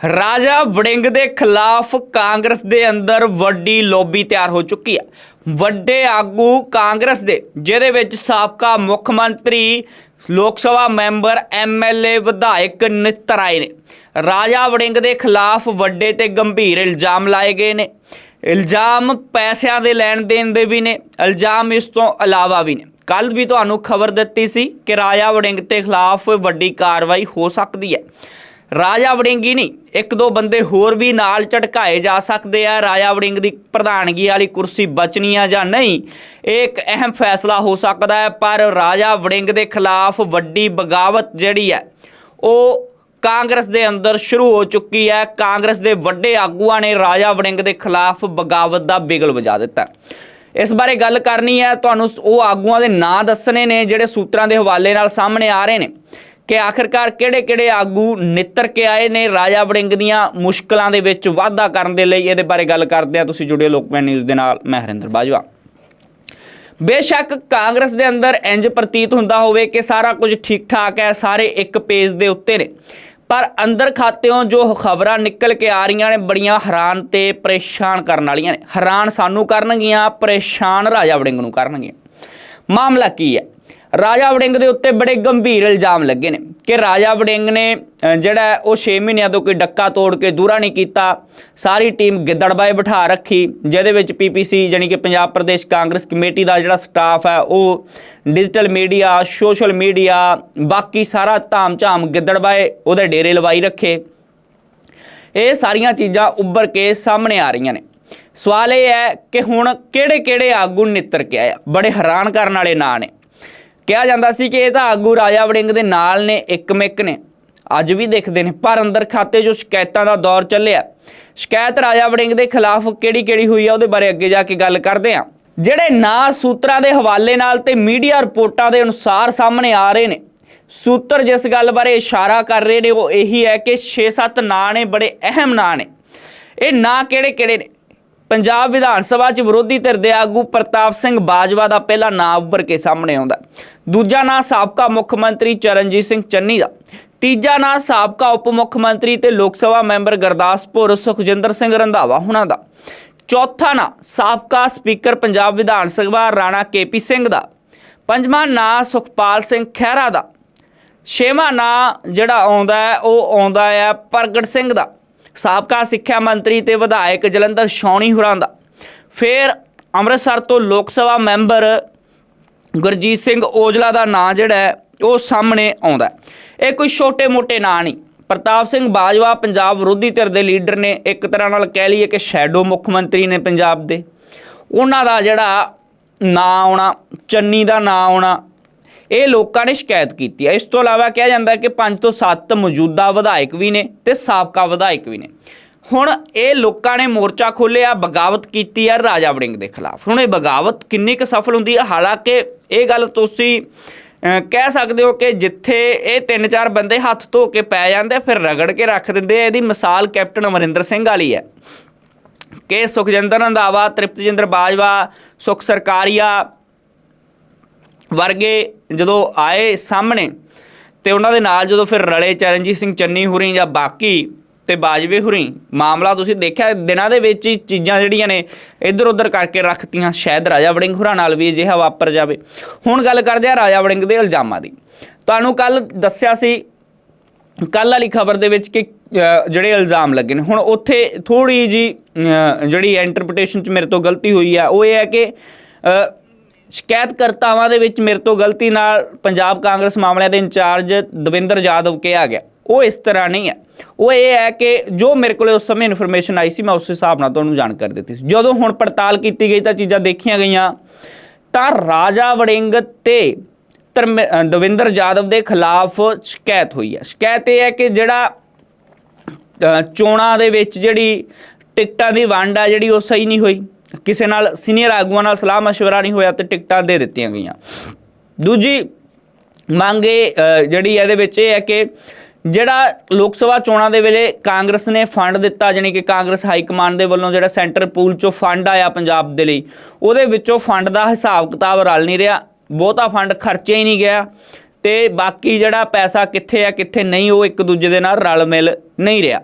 ਰਾਜਾ ਵੜਿੰਗ ਦੇ ਖਿਲਾਫ ਕਾਂਗਰਸ ਦੇ ਅੰਦਰ ਵੱਡੀ ਲੌਬੀ ਤਿਆਰ ਹੋ ਚੁੱਕੀ ਹੈ ਵੱਡੇ ਆਗੂ ਕਾਂਗਰਸ ਦੇ, ਜਿਹਦੇ ਵਿੱਚ ਸਾਬਕਾ ਮੁੱਖ ਮੰਤਰੀ, ਲੋਕ ਸਭਾ ਮੈਂਬਰ ਐਮਐਲਏ ਵਿਧਾਇਕ ਨਿੱਤਰ ਆਏ ਨੇ। ਰਾਜਾ ਵੜਿੰਗ ਦੇ ਖਿਲਾਫ ਵੱਡੇ ਤੇ ਗੰਭੀਰ ਇਲਜ਼ਾਮ ਲਾਏ ਗਏ ਨੇ। ਇਲਜ਼ਾਮ ਪੈਸਿਆਂ ਦੇ ਲੈਣ ਦੇਣ ਦੇ ਵੀ ਨੇ, ਇਲਜ਼ਾਮ ਇਸ ਤੋਂ ਇਲਾਵਾ ਵੀ ਨੇ। ਕੱਲ ਵੀ ਤੁਹਾਨੂੰ ਖਬਰ ਦਿੱਤੀ ਸੀ ਕਿ ਰਾਜਾ ਵੜਿੰਗ ਦੇ ਖਿਲਾਫ ਵੱਡੀ ਕਾਰਵਾਈ ਹੋ ਸਕਦੀ ਹੈ। ਰਾਜਾ ਵੜਿੰਗੀ ਨਹੀਂ ਇੱਕ ਦੋ ਬੰਦੇ ਹੋਰ ਵੀ ਨਾਲ ਝਟਕਾਏ ਜਾ ਸਕਦੇ ਆ। ਰਾਜਾ ਵੜਿੰਗ ਦੀ ਪ੍ਰਧਾਨਗੀ ਵਾਲੀ ਕੁਰਸੀ ਬਚਣੀ ਆ ਜਾਂ ਨਹੀਂ, ਇਹ ਇੱਕ ਅਹਿਮ ਫੈਸਲਾ ਹੋ ਸਕਦਾ ਹੈ, ਪਰ ਰਾਜਾ ਵੜਿੰਗ ਦੇ ਖਿਲਾਫ ਵੱਡੀ ਬਗਾਵਤ ਜਿਹੜੀ ਹੈ, ਉਹ ਕਾਂਗਰਸ ਦੇ ਅੰਦਰ ਸ਼ੁਰੂ ਹੋ ਚੁੱਕੀ ਹੈ। ਕਾਂਗਰਸ ਦੇ ਵੱਡੇ ਆਗੂਆਂ ਨੇ ਰਾਜਾ ਵੜਿੰਗ ਦੇ ਖਿਲਾਫ ਬਗਾਵਤ ਦਾ ਬਿਗਲ ਵਜਾ ਦਿੱਤਾ। ਇਸ ਬਾਰੇ ਗੱਲ ਕਰਨੀ ਹੈ, ਤੁਹਾਨੂੰ ਉਹ ਆਗੂਆਂ ਦੇ ਨਾਂ ਦੱਸਣੇ ਨੇ, ਜਿਹੜੇ ਸੂਤਰਾਂ ਦੇ ਹਵਾਲੇ ਨਾਲ ਸਾਹਮਣੇ ਆ ਰਹੇ ਨੇ। ਕਿ ਆਖਿਰਕਾਰ ਕਿਹੜੇ-ਕਿਹੜੇ ਆਗੂ ਨਿੱਤਰ ਕੇ ਆਏ ਨੇ, ਰਾਜਾ ਵੜਿੰਗ ਦੀਆਂ ਮੁਸ਼ਕਲਾਂ ਦੇ ਵਿੱਚ ਵਾਧਾ ਕਰਨ ਦੇ ਲਈ ਇਹਦੇ ਬਾਰੇ ਗੱਲ ਕਰਦੇ ਆ ਤੁਸੀਂ ਜੁੜਿਓ ਲੋਕਮੈਨ ਨਿਊਜ਼ ਦੇ ਨਾਲ, ਮੈਂ ਹਰਿੰਦਰ ਬਾਜਵਾ। ਬੇਸ਼ੱਕ ਕਾਂਗਰਸ ਦੇ ਅੰਦਰ ਇੰਜ ਪ੍ਰਤੀਤ ਹੁੰਦਾ ਹੋਵੇ ਕਿ ਸਾਰਾ ਕੁਝ ਠੀਕ ਠਾਕ ਹੈ, ਸਾਰੇ ਇੱਕ ਪੇਜ ਦੇ ਉੱਤੇ ਨੇ। ਪਰ ਅੰਦਰ ਖਾਤਿਓਂ ਜੋ ਖਬਰਾਂ ਨਿਕਲ ਕੇ ਆ ਰਹੀਆਂ ਨੇ, ਬੜੀਆਂ ਹੈਰਾਨ ਤੇ ਪਰੇਸ਼ਾਨ ਕਰਨ ਵਾਲੀਆਂ ਨੇ। ਹੈਰਾਨ ਸਾਨੂੰ ਕਰਨਗੀਆਂ, ਪਰੇਸ਼ਾਨ ਰਾਜਾ ਵੜਿੰਗ ਨੂੰ ਕਰਨਗੀਆਂ। ਮਾਮਲਾ ਕੀ ਹੈ? ਰਾਜਾ ਵੜਿੰਗ ਦੇ ਉੱਤੇ ਬੜੇ ਗੰਭੀਰ ਇਲਜ਼ਾਮ ਲੱਗੇ ਨੇ ਕਿ ਰਾਜਾ ਵੜਿੰਗ ਨੇ ਜਿਹੜਾ ਉਹ 6 ਮਹੀਨਿਆਂ ਤੋਂ ਕੋਈ ਡੱਕਾ ਤੋੜ ਕੇ ਦੂਰਾ ਨਹੀਂ ਕੀਤਾ। ਸਾਰੀ ਟੀਮ ਗਿੱਦੜਬਾਏ ਬਿਠਾ ਰੱਖੀ, ਜਿਹਦੇ ਵਿੱਚ ਪੀਪੀਸੀ ਯਾਨੀ ਕਿ ਪੰਜਾਬ ਪ੍ਰਦੇਸ਼ ਕਾਂਗਰਸ ਕਮੇਟੀ ਦਾ ਜਿਹੜਾ ਸਟਾਫ ਹੈ, ਉਹ ਡਿਜੀਟਲ ਮੀਡੀਆ, ਸੋਸ਼ਲ ਮੀਡੀਆ, ਬਾਕੀ ਸਾਰਾ ਧਾਮ-ਝਾਮ ਗਿੱਦੜਬਾਏ ਉਹਦੇ ਡੇਰੇ ਲਵਾਈ ਰੱਖੇ। ਇਹ ਸਾਰੀਆਂ ਚੀਜ਼ਾਂ ਉੱਭਰ ਕੇ ਸਾਹਮਣੇ ਆ ਰਹੀਆਂ ਨੇ। ਸਵਾਲ ਇਹ ਹੈ ਕਿ ਹੁਣ ਕਿਹੜੇ-ਕਿਹੜੇ ਆਗੂ ਨਿੱਤਰ ਕੇ ਆਇਆ ਬੜੇ ਹੈਰਾਨ ਕਰਨ ਵਾਲੇ ਨਾਂ ਨੇ। ਕਿਹਾ ਜਾਂਦਾ ਸੀ ਕਿ ਇਹ ਤਾਂ ਆਗੂ ਰਾਜਾ ਵੜਿੰਗ ਦੇ ਨਾਲ ਨੇ ਇੱਕ ਮਿੱਕ ਨੇ। ਅੱਜ ਵੀ ਦੇਖਦੇ ਨੇ, ਪਰ ਅੰਦਰ ਖਾਤੇ ਜੋ ਸ਼ਿਕਾਇਤਾਂ ਦਾ ਦੌਰ ਚੱਲਿਆ। ਸ਼ਿਕਾਇਤ ਰਾਜਾ ਵੜਿੰਗ ਦੇ ਖਿਲਾਫ ਕਿਹੜੀ-ਕਿਹੜੀ ਹੋਈ ਆ, ਉਹਦੇ ਬਾਰੇ ਅੱਗੇ ਜਾ ਕੇ ਗੱਲ ਕਰਦੇ ਆ ਜਿਹੜੇ ਨਾਂ ਸੂਤਰਾਂ ਦੇ ਹਵਾਲੇ ਨਾਲ ਤੇ ਮੀਡੀਆ ਰਿਪੋਰਟਾਂ ਦੇ ਅਨੁਸਾਰ ਸਾਹਮਣੇ ਆ ਰਹੇ ਨੇ। ਸੂਤਰ ਜਿਸ ਗੱਲ ਬਾਰੇ ਇਸ਼ਾਰਾ ਕਰ ਰਹੇ ਨੇ, ਉਹ ਇਹੀ ਹੈ ਕਿ 6-7 ਨਾਂ ਨੇ, ਬੜੇ ਅਹਿਮ ਨਾਂ ਨੇ। ਇਹ ਨਾਂ ਕਿਹੜੇ-ਕਿਹੜੇ ਨੇ? ਪੰਜਾਬ ਵਿਧਾਨ ਸਭਾ 'ਚ ਵਿਰੋਧੀ ਧਿਰ ਦੇ ਆਗੂ ਪ੍ਰਤਾਪ ਸਿੰਘ ਬਾਜਵਾ ਦਾ ਪਹਿਲਾ ਨਾਂ ਉੱਭਰ ਕੇ ਸਾਹਮਣੇ ਆਉਂਦਾ ਦੂਜਾ ਨਾਂ ਸਾਬਕਾ ਮੁੱਖ ਮੰਤਰੀ ਚਰਨਜੀਤ ਸਿੰਘ ਚੰਨੀ ਦਾ। ਤੀਜਾ ਨਾਂ ਸਾਬਕਾ ਉਪ ਮੁੱਖ ਮੰਤਰੀ ਤੇ ਲੋਕ ਸਭਾ ਮੈਂਬਰ ਗੁਰਦਾਸਪੁਰ ਸੁਖਜਿੰਦਰ ਸਿੰਘ ਰੰਧਾਵਾ ਹੁਣਾਂ ਦਾ। ਚੌਥਾ ਨਾਂ ਸਾਬਕਾ ਸਪੀਕਰ ਪੰਜਾਬ ਵਿਧਾਨ ਸਭਾ ਰਾਣਾ ਕੇਪੀ ਸਿੰਘ ਦਾ। ਪੰਜਵਾਂ ਨਾਂ ਸੁਖਪਾਲ ਸਿੰਘ ਖਹਿਰਾ ਦਾ। ਛੇਵਾਂ ਨਾਂ ਜਿਹੜਾ ਆਉਂਦਾ ਉਹ ਆਉਂਦਾ ਹੈ ਪ੍ਰਗਟ ਸਿੰਘ ਦਾ। ਸਾਬਕਾ ਸਿੱਖਿਆ ਮੰਤਰੀ ਤੇ ਵਿਧਾਇਕ ਜਲੰਧਰ ਸ਼ੌਣੀ ਹੁਰਾਂ ਦਾ। ਫਿਰ ਅੰਮ੍ਰਿਤਸਰ ਤੋਂ ਲੋਕ ਸਭਾ ਮੈਂਬਰ ਗੁਰਜੀਤ ਸਿੰਘ ਔਜਲਾ ਦਾ ਨਾਂ ਜਿਹੜਾ ਹੈ, ਉਹ ਸਾਹਮਣੇ ਆਉਂਦਾ ਇਹ ਕੋਈ ਛੋਟੇ-ਮੋਟੇ ਨਾਂ ਨਹੀਂ। ਪ੍ਰਤਾਪ ਸਿੰਘ ਬਾਜਵਾ ਪੰਜਾਬ ਵਿਰੋਧੀ ਧਿਰ ਦੇ ਲੀਡਰ ਨੇ ਇੱਕ ਤਰ੍ਹਾਂ ਨਾਲ ਕਹਿ ਲਈਏ ਕਿ ਸ਼ੈਡੋ ਮੁੱਖ ਮੰਤਰੀ ਨੇ ਪੰਜਾਬ ਦੇ। ਉਹਨਾਂ ਦਾ ਜਿਹੜਾ ਨਾਂ ਆਉਣਾ, ਚੰਨੀ ਦਾ ਨਾਂ ਆਉਣਾ ਇਹ ਲੋਕਾਂ ਨੇ ਸ਼ਿਕਾਇਤ ਕੀਤੀ ਹੈ। ਇਸ ਤੋਂ ਇਲਾਵਾ ਕਿਹਾ ਜਾਂਦਾ ਕਿ 5 ਤੋਂ 7 ਮੌਜੂਦਾ ਵਿਧਾਇਕ ਵੀ ਨੇ ਤੇ ਸਾਬਕਾ ਵਿਧਾਇਕ ਵੀ ਨੇ। ਹੁਣ ਇਹ ਲੋਕਾਂ ਨੇ ਮੋਰਚਾ ਖੋਲ੍ਹਿਆ, ਬਗਾਵਤ ਕੀਤੀ ਹੈ ਰਾਜਾ ਵੜਿੰਗ ਦੇ ਖਿਲਾਫ। ਹੁਣ ਇਹ ਬਗਾਵਤ ਕਿੰਨੀ ਕੁ ਸਫਲ ਹੁੰਦੀ ਹੈ? ਹਾਲਾਂਕਿ ਇਹ ਗੱਲ ਤੁਸੀਂ ਕਹਿ ਸਕਦੇ ਹੋ ਕਿ ਜਿੱਥੇ ਇਹ ਤਿੰਨ ਚਾਰ ਬੰਦੇ ਹੱਥ ਧੋ ਕੇ ਪੈ ਜਾਂਦੇ ਫਿਰ ਰਗੜ ਕੇ ਰੱਖ ਦਿੰਦੇ ਇਹਦੀ ਮਿਸਾਲ ਕੈਪਟਨ ਅਮਰਿੰਦਰ ਸਿੰਘ ਵਾਲੀ ਹੈ। ਕਿ ਸੁਖਜਿੰਦਰ ਰੰਧਾਵਾ, ਤ੍ਰਿਪਤਜਿੰਦਰ ਬਾਜਵਾ, ਸੁਖ ਸਰਕਾਰੀਆ ਵਰਗੇ ਜਦੋਂ ਆਏ ਸਾਹਮਣੇ ਤੇ ਉਹਨਾਂ ਦੇ ਨਾਲ ਜਦੋਂ ਫਿਰ ਰਲੇ ਚਰਨਜੀਤ ਸਿੰਘ ਚੰਨੀ ਹੁਰੀ ਜਾਂ ਬਾਕੀ ਤੇ ਬਾਜਵੇ ਹੁਰੀ, ਮਾਮਲਾ ਤੁਸੀਂ ਦੇਖਿਆ ਦਿਨਾਂ ਦੇ ਵਿੱਚ ਹੀ ਚੀਜ਼ਾਂ ਜਿਹੜੀਆਂ ਨੇ ਇੱਧਰ ਉੱਧਰ ਕਰਕੇ ਰੱਖਤੀਆਂ, ਸ਼ਾਇਦ ਰਾਜਾ ਵੜਿੰਗ ਹੁਰਾਂ ਨਾਲ ਵੀ ਅਜਿਹਾ ਵਾਪਰ ਜਾਵੇ। ਹੁਣ ਗੱਲ ਕਰਦੇ ਆ ਰਾਜਾ ਵੜਿੰਗ ਦੇ ਇਲਜ਼ਾਮਾਂ ਦੀ। ਤੁਹਾਨੂੰ ਕੱਲ ਦੱਸਿਆ ਸੀ, ਕੱਲ ਵਾਲੀ ਖਬਰ ਦੇ ਵਿੱਚ ਕਿ ਜਿਹੜੇ ਇਲਜ਼ਾਮ ਲੱਗੇ ਨੇ। ਹੁਣ ਉੱਥੇ ਥੋੜੀ ਜੀ ਜਿਹੜੀ ਇੰਟਰਪ੍ਰੀਟੇਸ਼ਨ ਚ ਮੇਰੇ ਤੋਂ ਗਲਤੀ ਹੋਈ ਆ, ਉਹ ਇਹ ਹੈ ਕਿ ਅ, ਸ਼ਿਕਾਇਤਕਰਤਾਵਾਂ ਦੇ ਵਿੱਚ ਮੇਰੇ ਤੋਂ ਗਲਤੀ ਨਾਲ ਪੰਜਾਬ ਕਾਂਗਰਸ ਮਾਮਲਿਆਂ ਦੇ ਇੰਚਾਰਜ ਦਵਿੰਦਰ ਯਾਦਵ ਕਿਹਾ ਗਿਆ। ਉਹ ਇਸ ਤਰ੍ਹਾਂ ਨਹੀਂ ਹੈ। ਉਹ ਇਹ ਹੈ ਕਿ ਜੋ ਮੇਰੇ ਕੋਲੇ ਉਸ ਸਮੇਂ ਇਨਫੋਰਮੇਸ਼ਨ ਆਈ ਸੀ ਮੈਂ ਉਸ ਹਿਸਾਬ ਨਾਲ ਤੁਹਾਨੂੰ ਜਾਣਕਾਰੀ ਦਿੱਤੀ ਸੀ। ਜਦੋਂ ਹੁਣ ਪੜਤਾਲ ਕੀਤੀ ਗਈ ਤਾਂ ਚੀਜ਼ਾਂ ਦੇਖੀਆਂ ਗਈਆਂ। ਤਾਂ ਰਾਜਾ ਵੜਿੰਗ ਤੇ ਧਰਮ- ਦਵਿੰਦਰ ਯਾਦਵ ਦੇ ਖਿਲਾਫ ਸ਼ਿਕਾਇਤ ਹੋਈ ਹੈ। ਸ਼ਿਕਾਇਤ ਇਹ ਹੈ ਕਿ ਜਿਹੜਾ ਚੋਣਾਂ ਦੇ ਵਿੱਚ ਜਿਹੜੀ ਟਿਕਟਾਂ ਦੀ ਵੰਡ ਆ ਜਿਹੜੀ ਉਹ ਸਹੀ ਨਹੀਂ ਹੋਈ। ਕਿਸੇ ਨਾਲ ਸੀਨੀਅਰ ਆਗੂਆਂ ਨਾਲ ਸਲਾਹ مشورہ ਨਹੀਂ ਹੋਇਆ ਤੇ ਟਿਕਟਾਂ ਦੇ ਦਿੱਤੀਆਂ ਗਈਆਂ ਦੂਜੀ ਮੰਗ ਇਹ ਅ, ਜਿਹੜੀ ਇਹਦੇ ਵਿੱਚ ਇਹ ਹੈ ਕਿ ਜਿਹੜਾ ਲੋਕ ਸਭਾ ਚੋਣਾਂ ਦੇ ਵੇਲੇ ਕਾਂਗਰਸ ਨੇ ਫੰਡ ਦਿੱਤਾ ਜਾਣੀ ਕਿ ਕਾਂਗਰਸ ਹਾਈ ਕਮਾਂਡ ਦੇ ਵੱਲੋਂ ਜਿਹੜਾ ਸੈਂਟਰ ਪੂਲ ਚੋਂ ਫੰਡ ਆਇਆ ਪੰਜਾਬ ਦੇ ਲਈ ਉਹਦੇ ਵਿੱਚੋਂ ਫੰਡ ਦਾ ਹਿਸਾਬ ਕਿਤਾਬ ਰਲ ਨਹੀਂ ਰਿਹਾ ਬਹੁਤਾ ਫੰਡ ਖਰਚਿਆ ਹੀ ਨਹੀਂ ਗਿਆ ਤੇ ਬਾਕੀ ਜਿਹੜਾ ਪੈਸਾ ਕਿੱਥੇ ਆ ਕਿੱਥੇ ਨਹੀਂ ਉਹ ਇੱਕ ਦੂਜੇ ਦੇ ਨਾਲ ਰਲ ਮਿਲ ਨਹੀਂ ਰਿਹਾ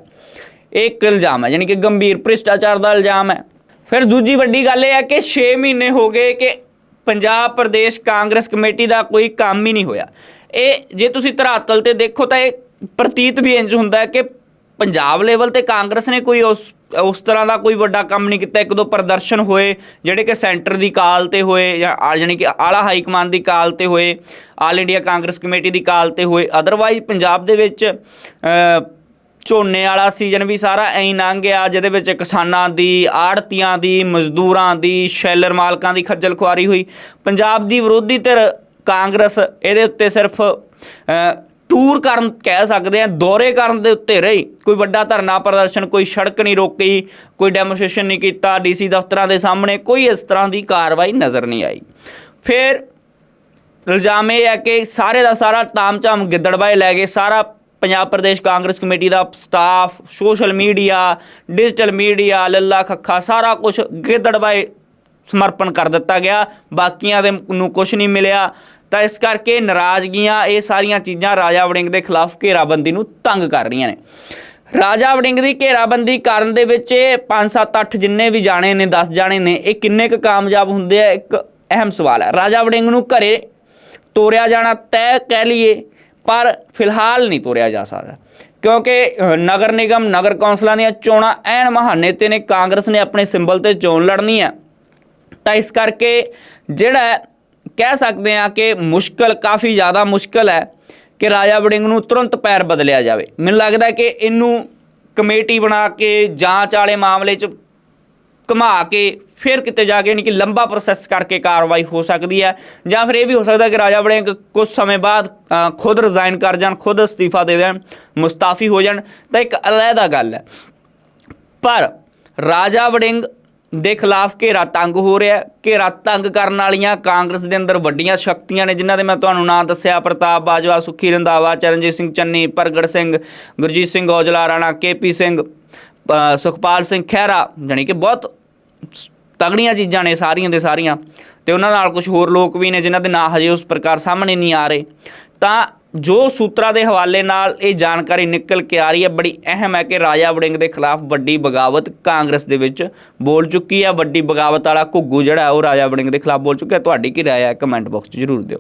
ਇਹ ਇੱਕ ਇਲਜ਼ਾਮ ਹੈ ਯਾਨੀ ਕਿ ਗੰਭੀਰ ਭ੍ਰਿਸ਼ਟਾਚਾਰ ਦਾ ਇਲਜ਼ਾਮ ਹੈ ਫਿਰ ਦੂਜੀ ਵੱਡੀ ਗੱਲ ਇਹ ਹੈ ਕਿ 6 ਮਹੀਨੇ ਹੋ ਗਏ ਕਿ ਪੰਜਾਬ, ਪ੍ਰਦੇਸ਼, ਕਾਂਗਰਸ ਕਮੇਟੀ ਦਾ ਕੋਈ ਕੰਮ ਹੀ ਨਹੀਂ ਹੋਇਆ। ਇਹ ਜੇ ਤੁਸੀਂ ਧਰਾਤਲ ਤੇ ਦੇਖੋ ਤਾਂ ਇਹ ਪ੍ਰਤੀਤ ਵੀ ਇੰਜ ਹੁੰਦਾ ਹੈ ਕਿ ਪੰਜਾਬ ਲੈਵਲ ਤੇ ਕਾਂਗਰਸ ਨੇ ਕੋਈ ਉਸ ਉਸ ਤਰ੍ਹਾਂ ਦਾ ਕੋਈ ਵੱਡਾ ਕੰਮ ਨਹੀਂ ਕੀਤਾ। ਇੱਕ ਦੋ ਪ੍ਰਦਰਸ਼ਨ ਹੋਏ, ਜਿਹੜੇ ਕਿ ਸੈਂਟਰ ਦੀ ਕਾਲ ਤੇ ਹੋਏ ਜਾਂ ਆ- ਯਾਨੀ ਕਿ ਆਲਾ ਹਾਈ ਕਮਾਂਡ ਦੀ ਕਾਲ ਤੇ ਹੋਏ, ਆਲ ਇੰਡੀਆ ਕਾਂਗਰਸ ਕਮੇਟੀ ਦੀ ਕਾਲ ਤੇ ਹੋਏ। ਅਦਰਵਾਈਜ਼ ਪੰਜਾਬ ਦੇ ਵਿੱਚ ਝੋਨੇ ਵਾਲਾ ਸੀਜ਼ਨ ਵੀ ਸਾਰਾ ਐਂ ਲੰਘ ਗਿਆ, ਜਿਹਦੇ ਵਿੱਚ ਕਿਸਾਨਾਂ ਦੀ, ਆੜਤੀਆਂ ਦੀ, ਮਜ਼ਦੂਰਾਂ ਦੀ, ਸ਼ੈਲਰ ਮਾਲਕਾਂ ਦੀ ਖੱਜਲ ਖੁਆਰੀ ਹੋਈ। ਪੰਜਾਬ ਦੀ ਵਿਰੋਧੀ ਧਿਰ ਕਾਂਗਰਸ ਇਹਦੇ ਉੱਤੇ ਸਿਰਫ ਟੂਰ ਕਰਨ ਕਹਿ ਸਕਦੇ ਆ, ਦੌਰੇ ਕਰਨ ਦੇ ਉੱਤੇ ਰਹੀ। ਕੋਈ ਵੱਡਾ ਧਰਨਾ ਪ੍ਰਦਰਸ਼ਨ, ਕੋਈ ਸੜਕ ਨਹੀਂ ਰੋਕੀ, ਕੋਈ ਡੈਮੋਸਟ੍ਰੇਸ਼ਨ ਨਹੀਂ ਕੀਤਾ, ਡੀਸੀ ਦਫ਼ਤਰਾਂ ਦੇ ਸਾਹਮਣੇ ਕੋਈ ਇਸ ਤਰ੍ਹਾਂ ਦੀ ਕਾਰਵਾਈ ਨਜ਼ਰ ਨਹੀਂ ਆਈ। ਫਿਰ ਇਲਜ਼ਾਮ ਇਹ ਹੈ ਕਿ ਸਾਰੇ ਦਾ ਸਾਰਾ ਤਾਮਝਾਮ ਗਿੱਦੜਬਾਏ ਲੈ ਗਏ, ਸਾਰਾ ਪੰਜਾਬ ਪ੍ਰਦੇਸ਼ ਕਾਂਗਰਸ ਕਮੇਟੀ ਦਾ staff, social media, digital media, ਲੱਲਾ ਖੱਖਾ, ਸਾਰਾ ਕੁਝ ਗਿੱਦੜਬਾਏ ਸਮਰਪਣ ਕਰ ਦਿੱਤਾ ਗਿਆ। ਬਾਕੀਆਂ ਦੇ ਨੂੰ ਕੁਝ ਨਹੀਂ ਮਿਲਿਆ। ਤਾਂ ਇਸ ਕਰਕੇ ਨਾਰਾਜ਼ਗੀਆਂ ਇਹ ਸਾਰੀਆਂ ਚੀਜ਼ਾਂ ਰਾਜਾ ਵੜਿੰਗ ਦੇ ਖਿਲਾਫ ਘੇਰਾਬੰਦੀ ਨੂੰ ਤੰਗ ਕਰ ਰਹੀਆਂ ਨੇ। ਰਾਜਾ ਵੜਿੰਗ ਦੀ ਘੇਰਾਬੰਦੀ ਕਰਨ ਦੇ ਵਿੱਚ ਇਹ 5 7 8 ਜਿੰਨੇ ਵੀ ਜਾਣੇ ਨੇ 10 ਜਾਣੇ ਨੇ, ਇਹ ਕਿੰਨੇ ਕੁ ਕਾਮਯਾਬ ਹੁੰਦੇ ਆ? ਇੱਕ ਅਹਿਮ ਸਵਾਲ ਹੈ। ਰਾਜਾ ਵੜਿੰਗ ਨੂੰ ਘਰੇ ਤੋਰਿਆ ਜਾਣਾ ਤੈਅ ਕਹਿ ਲਈਏ ਪਰ ਫਿਲਹਾਲ ਨਹੀਂ ਤੋਰਿਆ ਜਾ ਸਕਦਾ। ਕਿਉਂਕਿ ਨਗਰ ਨਿਗਮ, ਨਗਰ ਕੌਂਸਲਾਂ ਦੀਆਂ ਚੋਣਾਂ ਐਨ ਮਹਾਨੇ ਤੇ ਨੇ, ਕਾਂਗਰਸ ਨੇ ਆਪਣੇ ਸਿੰਬਲ ਤੇ ਚੋਣ ਲੜਨੀ ਹੈ। ਤਾਂ ਇਸ ਕਰਕੇ ਜਿਹੜਾ ਕਹਿ ਸਕਦੇ ਆ ਕਿ ਮੁਸ਼ਕਲ ਕਾਫੀ ਜ਼ਿਆਦਾ ਮੁਸ਼ਕਲ ਹੈ ਕਿ ਰਾਜਾ ਵੜਿੰਗ ਨੂੰ ਤੁਰੰਤ ਪੈਰ ਬਦਲਿਆ ਜਾਵੇ। ਮੈਨੂੰ ਲੱਗਦਾ ਕਿ ਇਹਨੂੰ ਕਮੇਟੀ ਬਣਾ ਕੇ ਜਾਂਚ ਵਾਲੇ ਮਾਮਲੇ 'ਚ ਘੁਮਾ ਕੇ ਫਿਰ ਕਿਤੇ ਜਾ ਕੇ ਯਾਨੀ ਕਿ ਲੰਬਾ ਪ੍ਰੋਸੈਸ ਕਰਕੇ ਕਾਰਵਾਈ ਹੋ ਸਕਦੀ ਹੈ ਜਾਂ ਫਿਰ ਇਹ ਵੀ ਹੋ ਸਕਦਾ ਕਿ ਰਾਜਾ ਵੜਿੰਗ ਕੁਝ ਸਮੇਂ ਬਾਅਦ ਖੁਦ ਰਿਜ਼ਾਈਨ ਕਰ ਜਾਣ, ਖੁਦ ਅਸਤੀਫਾ ਦੇ ਦੇਣ, ਮੁਸਤਾਫੀ ਹੋ ਜਾਣ, ਤਾਂ ਇੱਕ ਅਲੱਗਾ ਗੱਲ ਹੈ। ਪਰ ਰਾਜਾ ਵੜਿੰਗ ਦੇ ਖਿਲਾਫ ਘੇਰਾ ਤੰਗ ਹੋ ਰਿਹਾ ਘੇਰਾ ਤੰਗ ਕਰਨ ਵਾਲੀਆਂ ਕਾਂਗਰਸ ਦੇ ਅੰਦਰ ਵੱਡੀਆਂ ਸ਼ਕਤੀਆਂ ਨੇ, ਜਿਨ੍ਹਾਂ ਦੇ ਮੈਂ ਤੁਹਾਨੂੰ ਨਾਂ ਦੱਸਿਆ, ਪ੍ਰਤਾਪ ਬਾਜਵਾ, ਸੁਖੀ ਰੰਧਾਵਾ, ਚਰਨਜੀਤ ਸਿੰਘ ਚੰਨੀ, ਪ੍ਰਗਟ ਸਿੰਘ, ਗੁਰਜੀਤ ਸਿੰਘ ਔਜਲਾ, ਰਾਣਾ ਕੇਪੀ ਸਿੰਘ ਸੁਖਪਾਲ ਸਿੰਘ ਖਹਿਰਾ, ਜਾਣੀ ਕਿ ਬਹੁਤ ਸ- ਤਗੜੀਆਂ ਚੀਜ਼ਾਂ ਨੇ ਸਾਰੀਆਂ ਦੇ ਸਾਰੀਆਂ, ਤੇ ਉਹਨਾਂ ਨਾਲ ਕੁਝ ਹੋਰ ਲੋਕ ਵੀ ਨੇ ਜਿਨ੍ਹਾਂ ਦੇ ਨਾਂ ਹਜੇ ਉਸ ਪ੍ਰਕਾਰ ਸਾਹਮਣੇ ਨਹੀਂ ਆ ਰਹੇ। ਤਾਂ ਜੋ ਸੂਤਰਾਂ ਦੇ ਹਵਾਲੇ ਨਾਲ ਇਹ ਜਾਣਕਾਰੀ ਨਿਕਲ ਕੇ ਆ ਰਹੀ ਹੈ, ਬੜੀ ਅਹਿਮ ਹੈ ਕਿ ਰਾਜਾ ਵੜਿੰਗ ਦੇ ਖਿਲਾਫ ਵੱਡੀ ਬਗਾਵਤ ਕਾਂਗਰਸ ਦੇ ਵਿੱਚ ਬੋਲ ਚੁੱਕੀ ਹੈ। ਵੱਡੀ ਬਗਾਵਤ ਵਾਲਾ ਘੁੱਗੂ ਜਿਹੜਾ ਉਹ ਰਾਜਾ ਵੜਿੰਗ ਦੇ ਖਿਲਾਫ ਬੋਲ ਚੁੱਕਿਆ। ਤੁਹਾਡੀ ਕੀ ਰਾਏ ਹੈ? ਕਮੈਂਟ ਬਾਕਸ 'ਚ ਜ਼ਰੂਰ ਦਿਓ।